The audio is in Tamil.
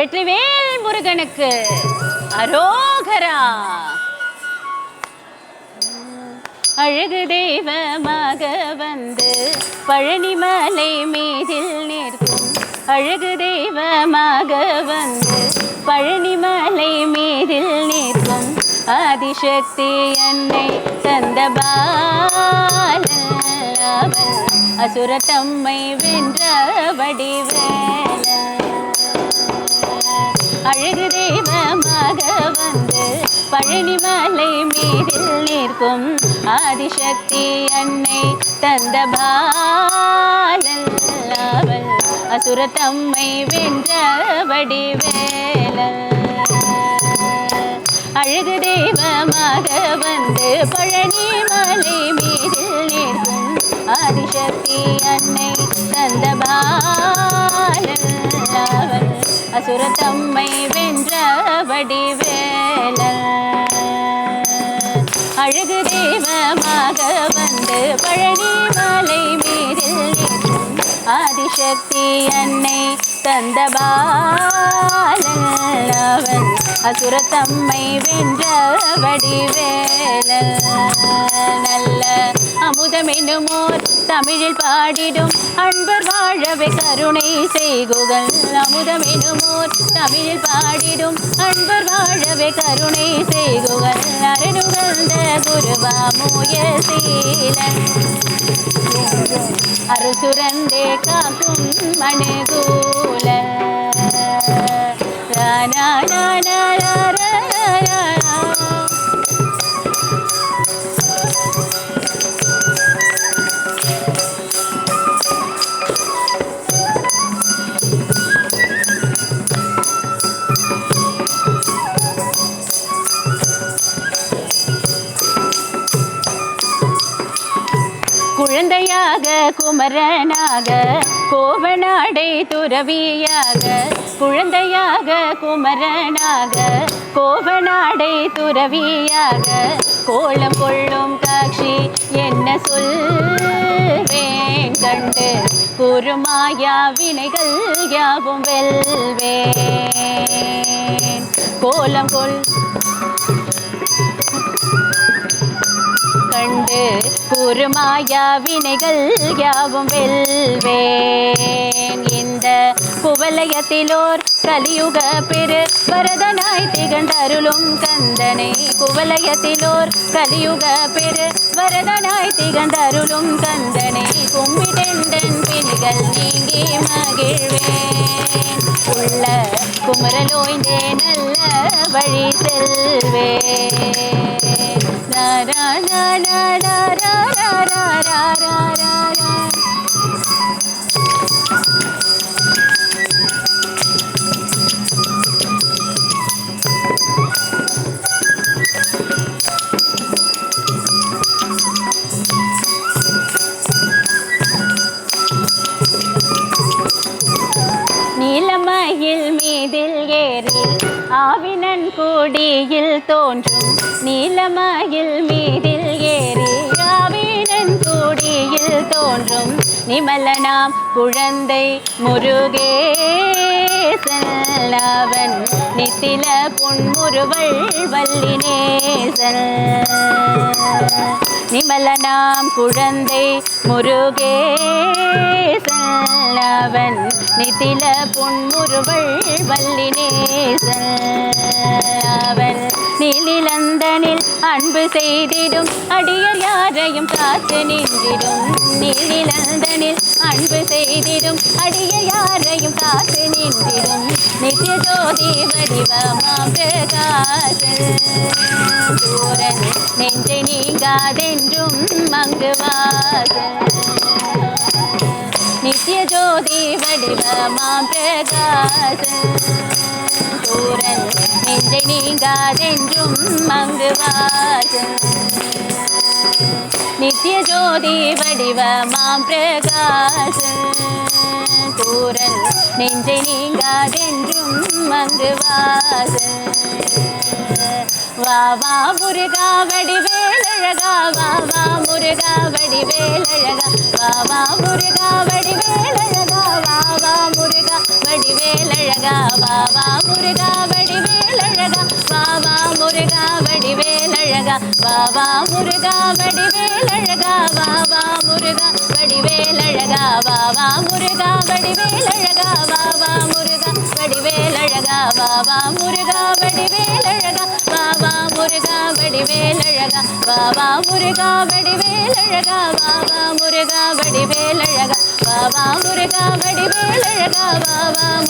வெற்றிவேல் முருகனுக்கு அரோகரா. அழகு தெய்வமாக வந்து பழனிமலை மீதில் நிற்கும். அழகு தெய்வமாக வந்து பழனிமலை மீதில் நிற்கும். ஆதிசக்தி என்னை தந்த பாலன் அவள் அசுரத்தம்மை வென்ற வடிவேல அழகு தெய்வமாக வந்து பழனிமலை மீதில் நிற்கும் ஆதிசக்தி அன்னை தந்த பாலல் அவள் தம்மை வென்ற வடிவேலன் அழகு தெய்வமாக வந்து பழனி மலை மீதில் நிற்கும் ஆதிசக்தி அன்னை தந்த பாலன் அசுரத்தம்மை வென்ற வடிவேலன். அழகு தெய்வமாக வந்து பழனிமலை மீதில் நிற்கும் ஆதிசக்தி அன்னை தந்த பாலன் அசுரத்தம்மை வென்ற வடிவேலன். நல்ல அமுதமெனுமோர் தமிழில் பாடிடும் அன்பு വാഴവെ കരുണേ ചെയ്യുകൾ അമുതമെനുമോർ തമിഴിൽ പാടിടും. അൻപർ വാഴവെ കരുണൈ ചെയ്യുകൾ അരുണുകളുടെ ഗുരുവാമൂയശീലൻ അറുസുരന്റെ കാക്കും മണകൂ குமரனாக கோவனாடை துறவியாக குழந்தையாக குமரனாக கோவனாடை துறவியாக கோலம் கொள்ளும் காட்சி என்ன சொல்வேன் கண்டு குருமாயா வினைகள் யாவும் வெல்வேன். கோலம் கொள் கூறுமாயா வினைகள் யாவும் வெல்வேன். இந்த குவலயத்திலோர் கலியுக பெரு வரதனாய் திகழ்ந்தருளும் கந்தனை. குவலயத்திலோர் கலியுக பெரு வரதனாய் திகழ்ந்தருளும் கந்தனை. கும்மிடெண்டன் பிணிகள் நீங்கி மகிழ்வேன். உள்ள குமரலோய்ந்தே நல்ல வழி செல்வேன். நேரில் ஆவினன் கூடியில் தோன்றும் நீலமயில் மீதில் ஏறி. ஆவினன் கூடியில் தோன்றும் நிமலனாம் குழந்தை முருகேசன். அவன் நித்தில புன்முறுவள் வல்லினேசன். நிமலனாம் குழந்தை முருகே அவன் நித்தில புன்முறுவள் வல்லினேசன் அவன் நீலிலந்தனில் அன்பு செய்திடும். அடியர் யாரையும் காத்து நின்றிடும். நீலிலந்தனில் அன்பு செய்திடும். அடியர் யாரையும் காத்து நின்றிடும். நித்திய ஜோதி வடிவமாம் பிரகாசன் நெஞ்சை நீங்காதென்றும் மங்கு வாசன். நித்திய ஜோதி வடிவமாம் பிரகாசன் சூரன் நெஞ்சை நீங்காதென்றும் மங்கு வாசன் நித்திய ஜோதி வடிவமாம் பிரகாசன் சூரன் நெஞ்சை நீங்காதென்றும் மங்கு வாசன் வா வா முருகா வடிவேலழகா வா வா முருகா வடிவேலழகா முருகா வாவா முருகா வடிவேலழகா வாவா முருகா வடிவேலழகா வாவா முருகா வடிவேலழகா வாவா முருகா வடிவேலழகா வாவா முருகா வடிவேலழகா வாவா முருகா வடிவேலழகா வாவா முருகா வடிவேலழகா வாவா முருகா வடிவேலழகா வாவா முருகா வடிவேலழகா வாவா முருகா வடிவேலழகா வாவா முருகா வடிவேலழகா வாவா